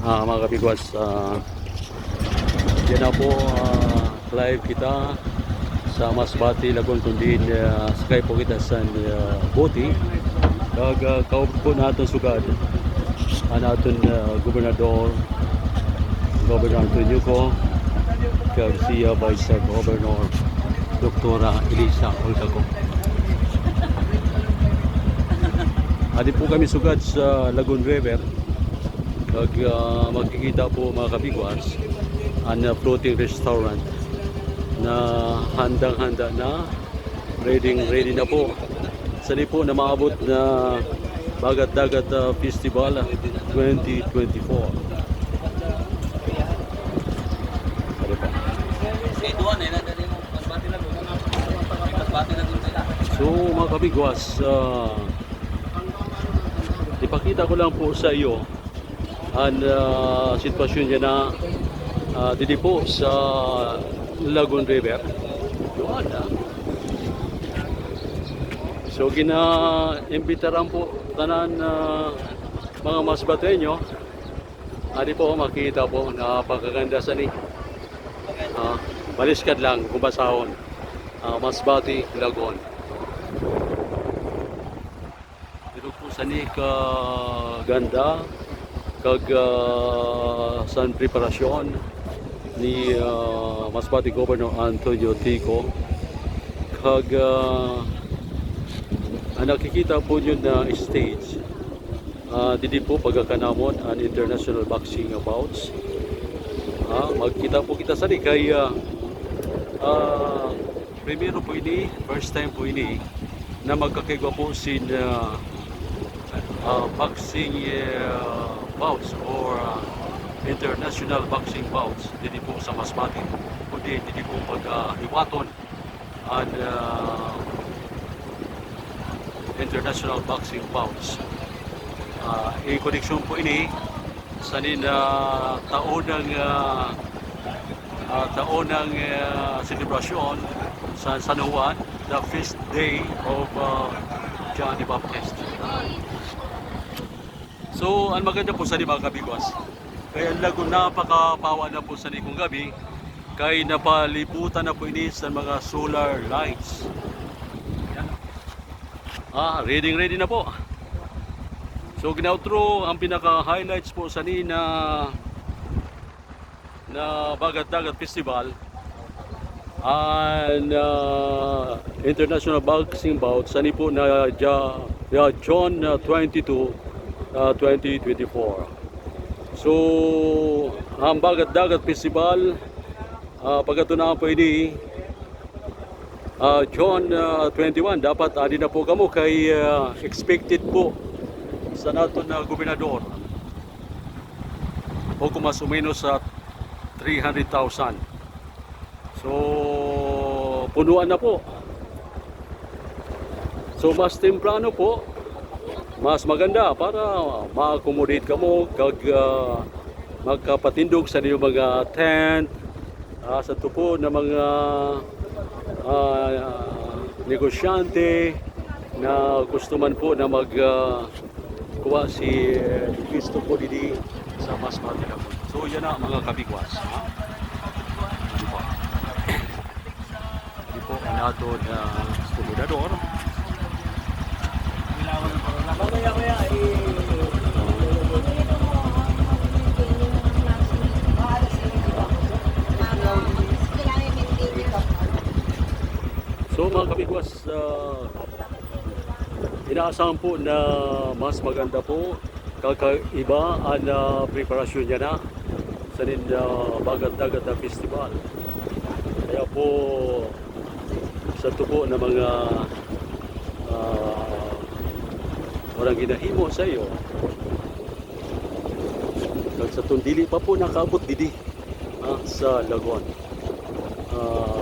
Ah, mga kabigwas, ah, yan na po ah, live kita sa Masbati, Lagon Tundin. Uh, sakay po kita sa uh, boti. Kag uh, kaupo po natin sugad. Ang aton uh, gobernador, Governor Antonio ko, kag siya Vice Governor Doktora Elisa Olgaco. Adi po kami sugad sa Lagoon River. Kag uh, makikita po mga kabigwas ang uh, floating restaurant na handang-handa na ready ready na po sali po na maabot na Bagat-Dagat uh, Festival 2024 Ano pa? So mga kabigwas, uh, ipakita ko lang po sa iyo ang uh, sitwasyon niya na uh, dito po sa Lagoon River. Doon ah. So gina-imbitaran po tanan uh, mga masbateño. Adi po makita po napakaganda sa ni. Uh, baliskad lang kung basahon. Uh, Masbati, Lagon. Dito po sa ni ka ganda kag uh, san preparasyon ni uh, Masbati Governor Antonio Tico. Kag uh, ang nakikita po yun na stage uh, didi po pagkakanamon ang international boxing bouts. Ah, magkita po kita sa ni kay uh, uh, primero po ini first time po ini na magkakaigwa po sin uh, uh, boxing uh, bouts or uh, international boxing bouts. Dito po sa Masbate kundi dito po pag-iwaton ang uh, international boxing bouts. Uh, i-connection po ini sa nin uh, taon ng uh, uh, taon ng uh, selebrasyon sa San Juan the feast day of uh, John the Baptist So, ang maganda po sa ni mga kabigwas. Kaya ang lago napakapawa na po sa ni kong gabi. Kay napalibutan na po ini sa mga solar lights. Ah, ready ready na po. So, ginautro ang pinaka-highlights po sa ni na na Bagat-Dagat Festival and uh, International Boxing Bout sa ni po na ja, ja, John uh, 22 uh, 2024. So, ang Bagat-Dagat Festival, uh, pagkatunahan po ini, uh, John uh, 21, dapat adi na po kamo kay uh, expected po sa nato na gobernador o kung mas o menos sa 300,000. So, punuan na po. So, mas temprano po, mas maganda para ma-accommodate ka mo kag uh, magkapatindog sa iyong mga tent uh, sa tupo ng mga uh, negosyante na gusto man po na mag uh, kuha si uh, Cristo po didi sa mas Manila. So yan na mga kabigwas. Ha? Ano po? Ano po ang ato na gobernador Mamaya kuya, eh. So mga kabigwas, uh, inaasahan po na mas maganda po kakaiba ang uh, preparasyon niya na sa nin uh, Bagat-Dagat na Festival. Kaya po sa tubo ng mga walang ginahimo sa iyo kag sa tundili pa po nakaabot didi ah, sa Lagon. Ah,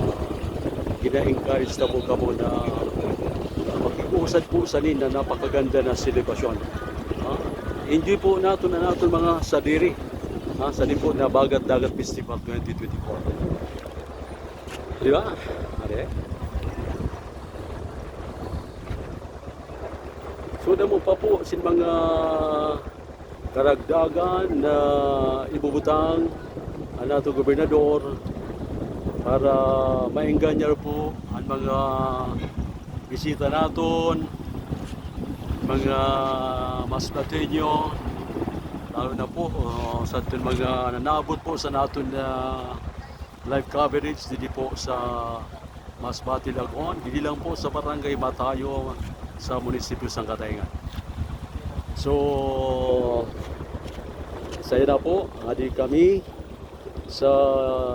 gina-encourage na po kamo na uh, makikusad po sa nin na napakaganda na celebration. Ah, enjoy po nato na nato mga sadiri ah, sa po na Bagat-Dagat Festival 2024. Di ba? Are? So na mo pa po sin mga karagdagan na ibubutang ang ato gobernador para maengganyan po ang mga bisita naton, mga mas natinyo, lalo na po uh, sa ating mga nanabot po sa naton na live coverage dito po sa Masbate Lagon, hindi lang po sa Barangay Matayo sa munisipyo ng Katayngan. So, saya na po, adi kami sa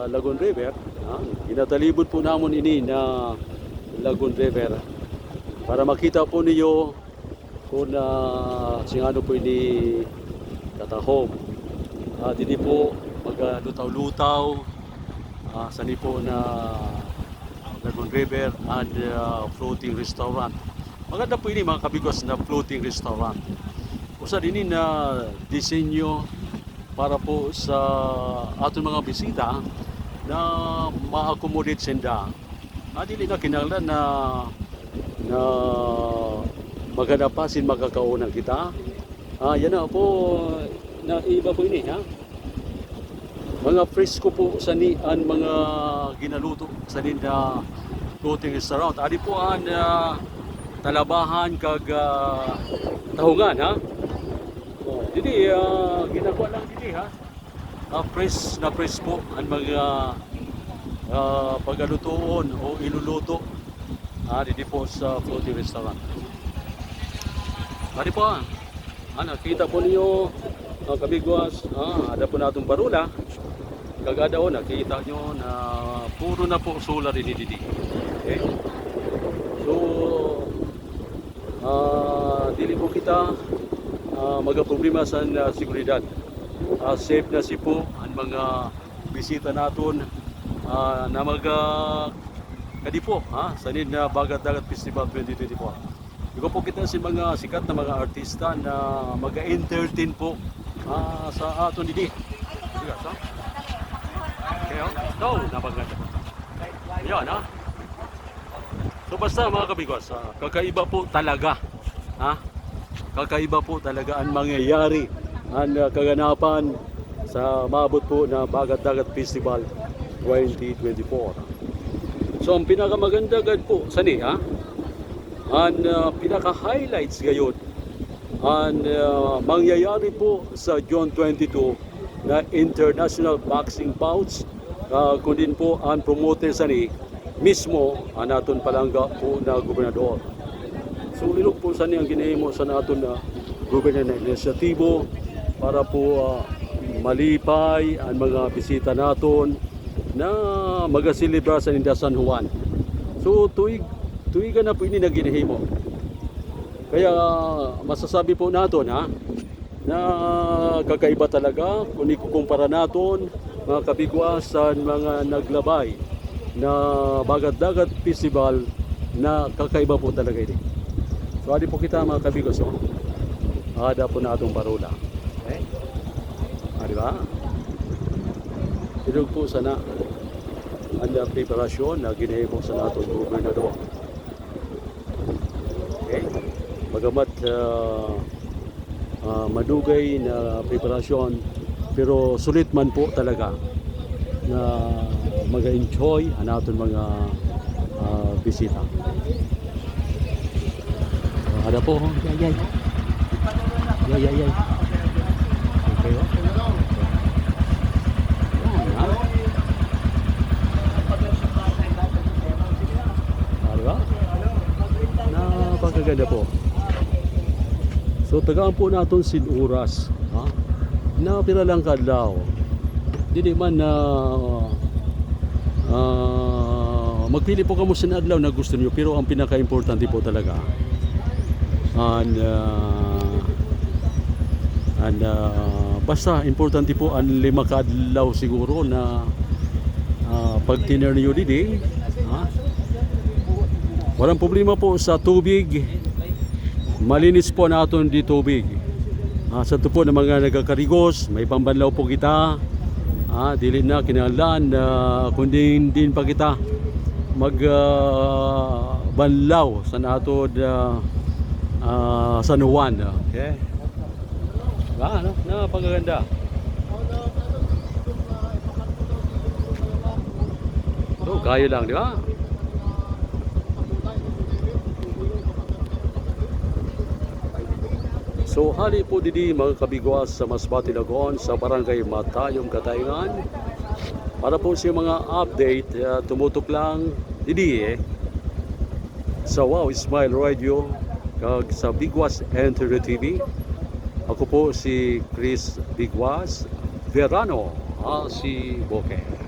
Lagon River. Ha? Ginatalibod po namin ini na Lagon River para makita po niyo kung na singano po ini katahom. At hindi po maglutaw-lutaw uh, sa po na Lagon River and uh, floating restaurant. Maganda po ini mga kabigos na floating restaurant. Usa din na disenyo para po sa aton mga bisita na ma-accommodate senda. Ah, dili na kinahanglan na na maganda pa sin magkakaunan kita. Ah, yan na po na iba po ini ha. Mga fresco po sa ni ang mga ginaluto sa ninda floating restaurant. Adi po ang ah, talabahan kag ah, tahungan ha. Oh, dili uh, ginagawa lang dili ha. Uh, press na press po ang mga uh, pagalutoon o iluluto ah, dito po sa floating restaurant. Ari po ah. Ah, nakita po niyo ang kabigwas, ah, ada po natong barula. Kagada o, nakita nyo na puro na po solar didi. Okay? So, ah, dili po kita uh, magaproblema sa uh, seguridad. Ah, safe na si po ang mga bisita naton ah, na maga kadi po ha sa nid na Bagat Dagat Festival 2024. Iko po kita si mga sikat na mga artista na maga-entertain po ah, sa aton didi. Sige, so. Okay, oh. No, napaganda po. Yan, ha? So basta mga kabigwas, ah, kakaiba po talaga. Ha? Kakaiba po talaga ang mangyayari ang ah, kaganapan sa maabot po na Bagat Dagat Festival 2024. So ang pinakamaganda gad po sani ha? Ang ah, pinaka-highlights gayon ang ah, mangyayari po sa June 22 na International Boxing Bouts uh, kundi po ang promoter sani mismo ang aton palangga po na gobernador. So ilog po sa ang ginahimo sa naton na gobyerno na inisyatibo para po ah, malipay ang mga bisita naton na magasilibra sa India San Juan. So tuig tuigan na po ini na ginahimo. Kaya masasabi po naton ha na kakaiba talaga kung ikukumpara naton mga kabigwasan, mga naglabay na Bagat-Dagat Festival na kakaiba po talaga ini. So adi po kita mga kabigos oh. Ada po na atong parola. Okay? Ah, di ba? Ilog po sana ang preparasyon na ginahimo sa natong gobernador. Okay? Bagamat ah, ah, madugay na preparasyon pero sulit man po talaga na mag-enjoy ang aton mga ah, bisita. Uh, ada po, yay, yay. Yay, yay, yay. Okay, oh. Ah? Napakaganda po. So tagaan po natin sin oras. Ha? Na pira lang kadlaw. Dili man na ah, magpili po kamo sa adlaw na gusto niyo pero ang pinaka-importante po talaga and uh, and uh, basta importante po ang lima kadlaw siguro na uh, pag tiner niyo didi ha? walang problema po sa tubig malinis po naton di tubig Ah, sa tupo ng mga nagkakarigos, may pambanlaw po kita. Ah, dili na kinahanglan na kundi din pa kita mag ah, banlaw sa nato uh, San Juan. Okay? Ah, ano? Napakaganda. So, kayo lang, di ba? So, hali po didi mga kabigwas sa Masbate Lagon sa Barangay Matayong Katayngan. Para po sa mga update, uh, tumutok lang didi eh, sa Wow Smile Radio kag sa Bigwas Enter TV. Ako po si Chris Bigwas Verano, ah, si Boke.